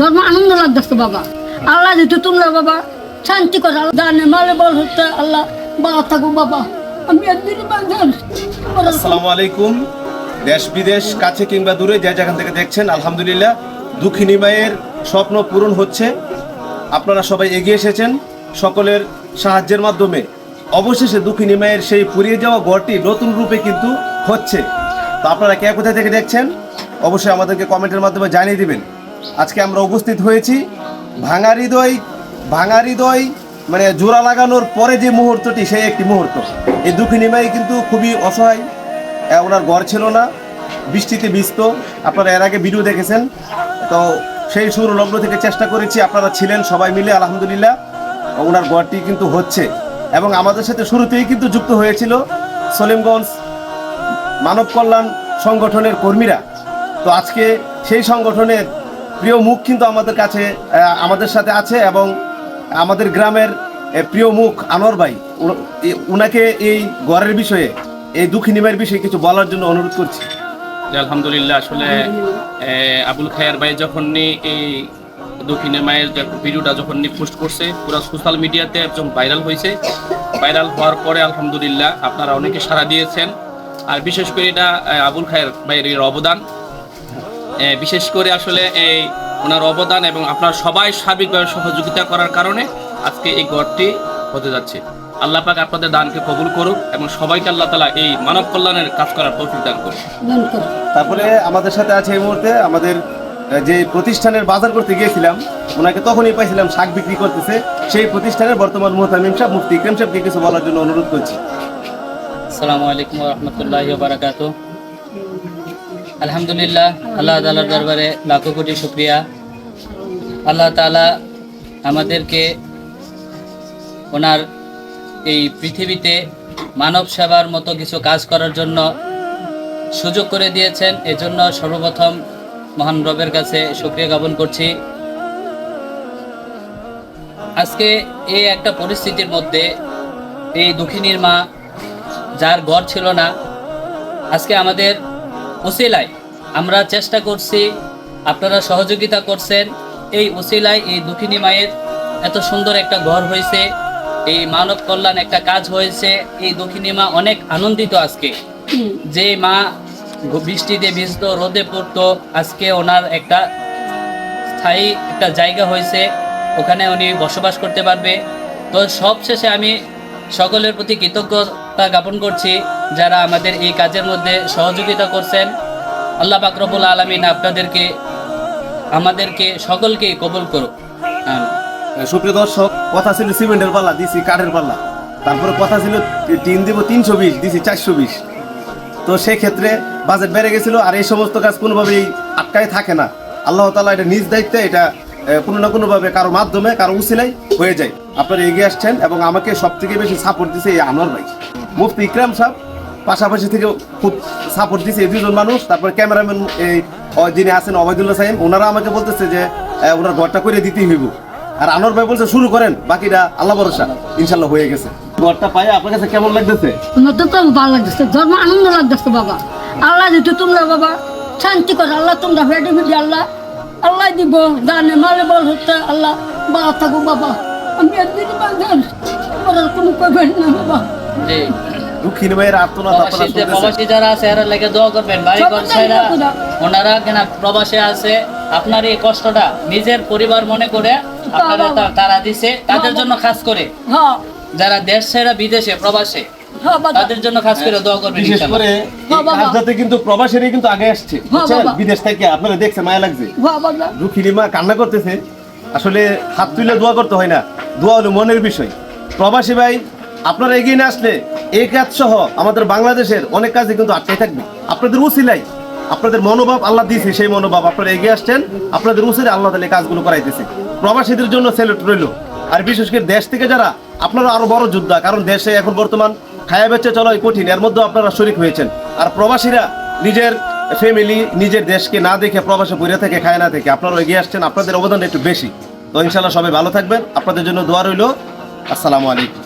ধর্ম আনন্দ লাগতেছে, বাবা। আল্লাহ যেহেতু তোমরা, বাবা, শান্তি করে জানে, মালে বল হচ্ছে, আল্লাহ বাবা থাকো বাবা। আমি একদিন আসসালামু আলাইকুম। দেশ বিদেশ, কাছে কিংবা দূরে যে যেখান থেকে দেখছেন, আলহামদুলিল্লাহ দুঃখিনী মায়ের স্বপ্ন পূরণ হচ্ছে। আপনারা সবাই এগিয়ে এসেছেন সকলের সাহায্যের মাধ্যমে। অবশেষে দুঃখিনী মায়ের সেই পুড়িয়ে যাওয়া গড়টি নতুন রূপে কিন্তু হচ্ছে। তো আপনারা কে কোথা থেকে দেখছেন, অবশ্যই আমাদেরকে কমেন্টের মাধ্যমে জানিয়ে দিবেন। আজকে আমরা উপস্থিত হয়েছি। ভাঙা হৃদয় ভাঙা হৃদয় মানে জোড়া লাগানোর পরে যে মুহূর্তটি, সেই একটি মুহূর্ত। এই দুঃখিনী মাই কিন্তু খুবই অসহায়। ওনার ঘর ছিল না, বৃষ্টিতে ভিজত। আপনারা এর আগে ভিডিও দেখেছেন। তো সেই সুর লগ্ন থেকে চেষ্টা করেছি, আপনারা ছিলেন সবাই মিলে, আলহামদুলিল্লাহ, ওনার ঘরটি কিন্তু হচ্ছে। এবং আমাদের সাথে শুরুতেই কিন্তু যুক্ত হয়েছিল সলিমগঞ্জ মানব কল্যাণ সংগঠনের কর্মীরা। তো আজকে সেই সংগঠনের প্রিয় মুখ কিন্তু আমাদের কাছে আমাদের সাথে আছে এবং আমাদের গ্রামের প্রিয় মুখ আনোয়ার ভাই। উনাকে এই ঘরের বিষয়ে, এই দুঃখিনীমের বিষয়ে কিছু বলার জন্য অনুরোধ করছি। আলহামদুলিল্লাহ, আসলে আবুল খায়ের ভাই যখন এই দক্ষিণে মায়ের ভিডিওটা যখন পোস্ট করছে, পুরো সোশ্যাল মিডিয়াতে একদম ভাইরাল হয়েছে ভাইরাল হওয়ার পরে, আলহামদুলিল্লাহ, আপনারা অনেকে সাড়া দিয়েছেন। আর বিশেষ করে এটা আবুল খায়ের ভাইয়ের অবদান। বিশেষ করে আসলে এই ওনার অবদান এবং আপনার সবাই সার্বিকভাবে সহযোগিতা করার কারণে আজকে এই গড়টি হতে যাচ্ছে। আল্লাহ পাক আপনাদের দানকে কবুল করুক এবং সবাইকে আল্লাহ তালা এই মানব কল্যাণের কাজ করার তৌফিক দান করুক। তারপরে আমাদের সাথে আছে এই মুহূর্তে আমাদের যে প্রতিষ্ঠানের বাজার করতে গিয়েছিলাম ওনাকে তখনই পাইছিলাম শাক বিক্রি করতেছে। সেই প্রতিষ্ঠানের বর্তমান মুহতামিম সাহেব মুফতি ইকরাম সাহেবকে কিছু বলার জন্য অনুরোধ করছি। আসসালামু আলাইকুম রহমতুল্লাহ বারাকাত আলহামদুলিল্লাহ, আল্লাহ তালার দরবারে লাখো কোটি শুক্রিয়া। আল্লাহ তালা আমাদেরকে ওনার এই পৃথিবীতে মানব সেবার মতো কিছু কাজ করার জন্য সুযোগ করে দিয়েছেন। এজন্য সর্বপ্রথম মহান রবের কাছে শুক্রিয়া জ্ঞাপন করছি। আজকে এই একটা পরিস্থিতির মধ্যে এই দুঃখিনীর মা, যার ঘর ছিল না, আজকে আমাদের উসিলায় আমরা চেষ্টা করছি, আপনারা সহযোগিতা করছেন। এই উসিলায় এই দুঃখিনী মায়ের এত সুন্দর একটা ঘর হয়েছে, এই মানব কল্যাণ একটা কাজ হয়েছে। এই দুঃখিনী মা অনেক আনন্দিত আজকে। যে মা বৃষ্টিতে ভিজতো, রোদে পড়তো, আজকে ওনার একটা স্থায়ী একটা জায়গা হয়েছে। ওখানে উনি বসবাস করতে পারবে। তো সবশেষে আমি সকলের প্রতি কৃতজ্ঞতা জ্ঞাপন করছি যারা আমাদের এই কাজের মধ্যে সহযোগিতা করছেন। আল্লাহ বাকরবুল আলমিন আপনাদেরকে, আমাদেরকে সকলকেই কবল করুক। সুপ্রিয় দর্শক, কথা ছিল সিমেন্টের পাল্লা, দিছি কাঠের পাল্লা। তারপরে কথা ছিল টিন দিব তিনশো বিশ, দিছি চারশো বিশ। তো সেক্ষেত্রে বাজেট বেড়ে গেছিল আর এই সমস্ত কাজ কোনোভাবেই আটকায় থাকে না। আল্লাহ তালা এটা নিজ দায়িত্বে এটা কোনো না কোনোভাবে কারও মাধ্যমে, কারও উসিলাই হয়ে যায়। আপনারা এগিয়ে আসছেন এবং আমাকে সব থেকে বেশি সাপোর্ট দিছে এই আনোয়ার ভাই। মুফতি ইকরাম সাহেব পাশাপাশি থেকে খুব সাপোর্ট দিছে। এই দুজন মানুষ, তারপরে ক্যামেরাম্যান এই যিনি আছেন অবায়দুল্লাহ সাহেব, ওনারা আমাকে বলতেছে যে ওনার ঘরটা করে দিতেই হইব। আর আনোয়ার ভাই বলছে, শুরু করেন, বাকিটা আল্লাহ ভরসা, ইনশাল্লাহ হয়ে গেছে। ঘরটা পাই আপনার কাছে কেমন লাগতেছে? ভালো লাগতেছে, ধর্ম আনন্দ লাগতেছে বাবা। আল্লাহ যেহেতু তোমরা বাবা শান্তি করে, আল্লাহ তোমরা ফেটে ফেটে আল্লাহ। আল্লাহ দিব জানে মালে বল হচ্ছে, আল্লাহ। বাবা থাকো বাবা। আমি একদিন কোনো কবেন না বাবা। জি। দুঃখিনী ভাইয়ের আত্মনাথ আপনারা প্রবাসী যারা আছে এরা লেগে দোয়া করবেন। বাড়ি ঘর ছাইরা ওনারা কেনা প্রবাসে আছে আপনার এই কষ্টটা নিজের পরিবার মনে করে আপনারা তারা দিছে তাদের জন্য খাস করে। হ্যাঁ। যারা দেশ ছেড়া বিদেশে প্রবাসে হ্যাঁ তাদের জন্য খাস করে দোয়া করবেন বিশেষ করে হ্যাঁ, কিন্তু প্রবাসীরাই কিন্তু আগে আসছে। বিদেশ থেকে আপনারা দেখছে মায়া লাগছে। হ্যাঁ দুঃখিনী মা কান্না করতেছে। আসলে হাত তুলে দোয়া করতে হয় না। দোয়া হলো মনের বিষয়। প্রবাসী ভাই আপনারা এগিয়ে না আসলে এই কাজ সহ আমাদের বাংলাদেশের অনেক কাজে কিন্তু আটকে থাকবে। আপনাদের উসিলাই আপনাদের মনোভাব আল্লাহ দিয়েছে, সেই মনোভাব। আপনারা এগিয়ে আসছেন, আপনাদের উসিলে আল্লাহ তালে কাজগুলো করাইতেছে। প্রবাসীদের জন্য সেলেট রইল। আর বিশেষ করে দেশ থেকে যারা, আপনারা আরও বড় যোদ্ধা, কারণ দেশে এখন বর্তমান খায়া বেচে চলাই কঠিন, এর মধ্যে আপনারা শরিক হয়েছেন। আর প্রবাসীরা নিজের ফ্যামিলি নিজের দেশকে না দেখে প্রবাসে পড়ে থেকে, খায় না থেকে। আপনারা এগিয়ে আসছেন, আপনাদের অবদান একটু বেশি। তো ইনশাল্লাহ সবাই ভালো থাকবেন। আপনাদের জন্য দোয়া রইল। আসসালামু আলাইকুম।